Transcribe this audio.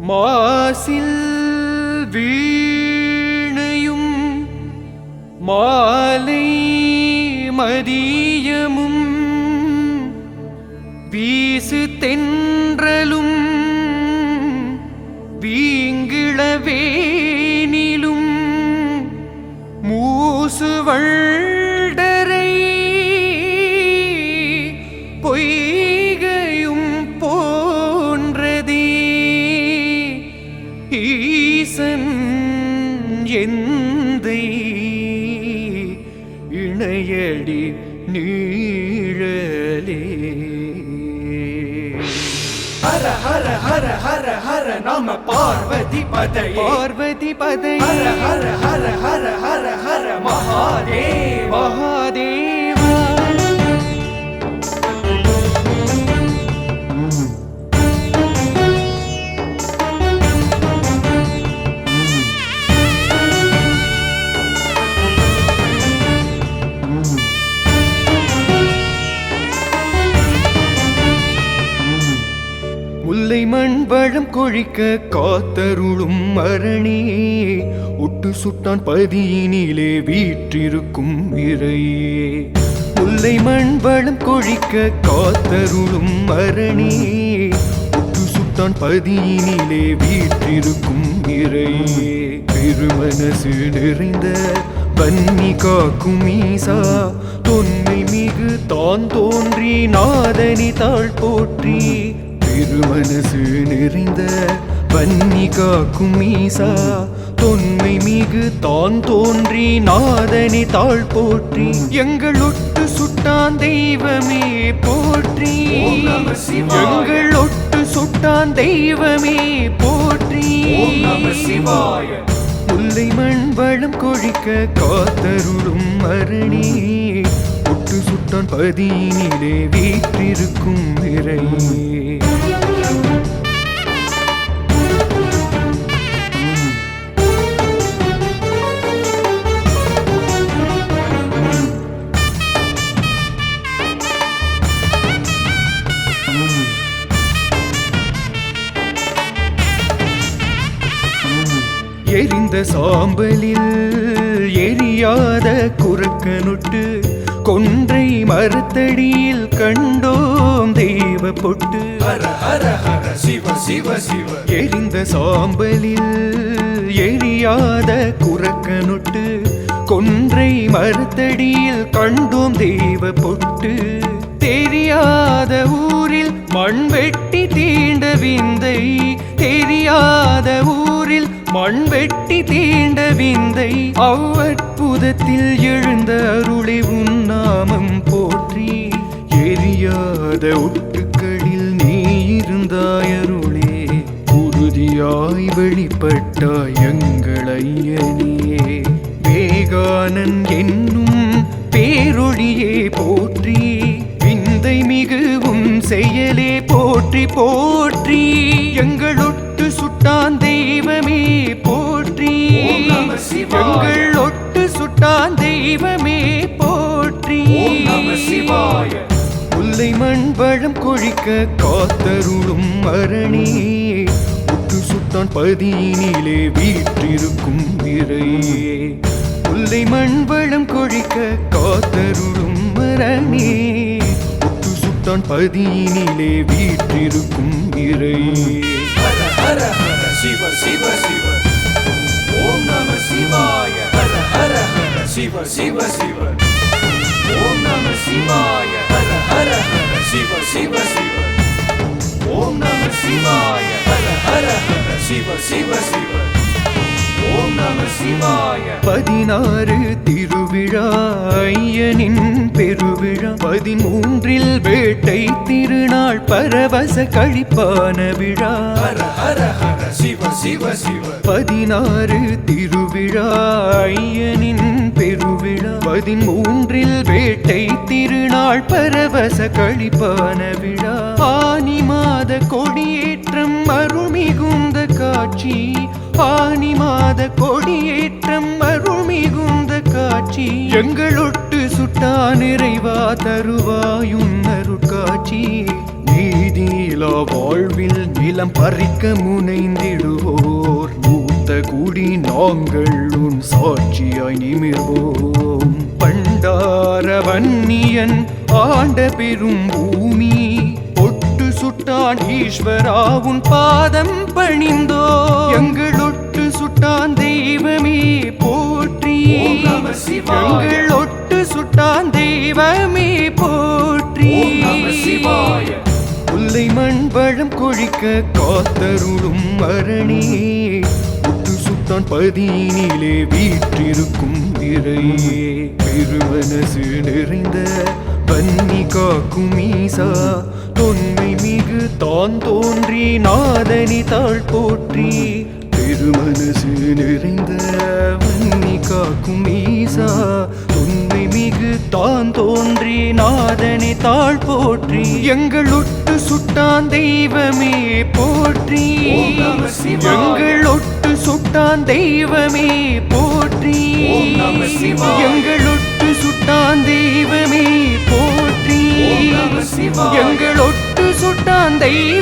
மாசில் வீணையும் மாலை மதியமும் வீசு தென்றலும் எந்தை இணையடி நீழலே. ஹர ஹர ஹர ஹர ஹர நம பார்வதி பதையே. பார்வதி பதை ஹர ஹர ஹர ஹர ஹர ஹர மகாதேவா. முல்லை மண் வளம் கொழிக்க காத்தருளும் மரணே. ஒட்டு சுட்டான் பதியினிலே வீற்றிருக்கும் இறையே. முல்லை மண் வளம் கொழிக்க காத்தருளும் மரணே. ஒட்டு சுட்டான் பதியினிலே வீற்றிருக்கும் இறையே. பெருமனசு நிறைந்த வன்னி காக்கும் ஈசா. தொன்மை மிகு தான் தோன்றி நாதனி தாழ் போற்றி. பெருமனசு நிறைந்த வன்னி காக்கும் ஈசா தொன்மை மிகு தான் தோன்றி நாதனி தாழ் போற்றி எங்களொட்டு சுட்டான் தெய்வமே போற்றி. எங்களொட்டு சுட்டான் தெய்வமே போற்றி. முல்லை மண் வளம் கொழிக்க காத்தருளும் மரணி பட்டு சுட்டான் பதினிலே வீற்றிருக்கும் இறையே எரிந்த சாம்பலில் எரியாத குறுக்கனுட்டு கொன்றை மரத்தடியில் கண்டோம் தெய்வ பொட்டு. சிவ சிவ சிவ. எரிந்த சாம்பலில் எரியாத குறக்கனுட்டு கொன்றை மரத்தடியில் கண்டோம் தெய்வ பொட்டு. தெரியாத ஊரில் மண் வெட்டி தீண்ட விந்தை. தெரியாத ஊரில் மண் வெட்டி தீண்ட விந்தை அவ்வற்புதத்தில் எழுந்த அருளை உன்னாமம் போற்றி. எரியாத ஒட்டுக்களில் நீ இருந்தாய் அருளே உறுதியாய் வெளிப்பட்டாய் எங்கள் ஐயனே. வேகானன் என்னும் பேரொழியே போற்றி விந்தை மிகவும் செயலே போற்றி போற்றி. எங்களொட்டு சுட்டான் தெய்வமே போற்றி. எங்கள் ஒட்டு சுட்டான் தெய்வமே போற்றி. முல்லை மண் வளம் கொழிக்க காத்தருளும் மரணே. ஒட்டு சுட்டான் பதியினிலே வீற்றிருக்கும் இறையே முல்லை மண் வளம் கொழிக்க காத்தருளும் ஒட்டு சுட்டான் பதியினிலே வீற்றிருக்கும் ஹர சிவ சிவ சிவ. ஓம் நம சிவாய ஹர ஹர ஹர. சிவ சிவ சிவ. ஓம் நம சிவாய ஹர ஹர ஹர. சிவ சிவ சிவ. ஓம் நம சிவாய ஹர ஹர ஹர. சிவ சிவ சிவ. ஓம் நம சிவாய. பதினாறு திருவிழா பதிமூன்றில் வேட்டை திருநாள் பரவச கழிப்பான விழா. சிவ சிவ சிவ பதினாறு திருவிழா ஐயனின் பெருவிழா. பதிமூன்றில் வேட்டை திருநாள் பரவச கழிப்பான விழா. ஆனி மாத கொடியேற்றம் அருள்மிகுந்த காட்சி. ஆனி மாத கொடியேற்றம் அருள்மிகுந்த காட்சி. எங்களொட்டு சுட்டா நிறைவா தருவாயுன் அருட்காட்சி நீதி நீதியிலா வாழ்வில் நிலம் பறிக்க முனைந்திடுவோர். மூத்த குடி நாங்கள் உன் சாட்சியாய் நிமிர்வோம். பண்டார வன்னியன் ஆண்ட பெரும் பூமி. ஒட்டு சுட்டான் ஈஸ்வரா உன் பாதம் பணிந்தோ. எங்களொட்டு சுட்டான் தெய்வமே போற்றி. எங்கள் மண் வளம் கொழிக்க காத்தருளும் மரணி. முட்டு சுத்தான் பதியினிலே வீற்றிருக்கும் இறையே பெருமனசு நிறைந்த பன்னி காக்கும் ஈசா. தொன்மை மிகு தான் தோன்றி நாதனி தாழ் போற்றி. பெருமனசு நிறைந்த வன்னி காக்கும் ஈசா தொன்மை மிகு தான் தோன்றி நாதனை தாழ் போற்றி எங்களொட்டு சுட்டான் தெய்வமே போற்றி. எங்களொட்டு சுட்டான் தெய்வமே போற்றி. எங்களொட்டு சுட்டான் தெய்வமே போற்றி. எங்களொட்டு சுட்டான் தெய்வமே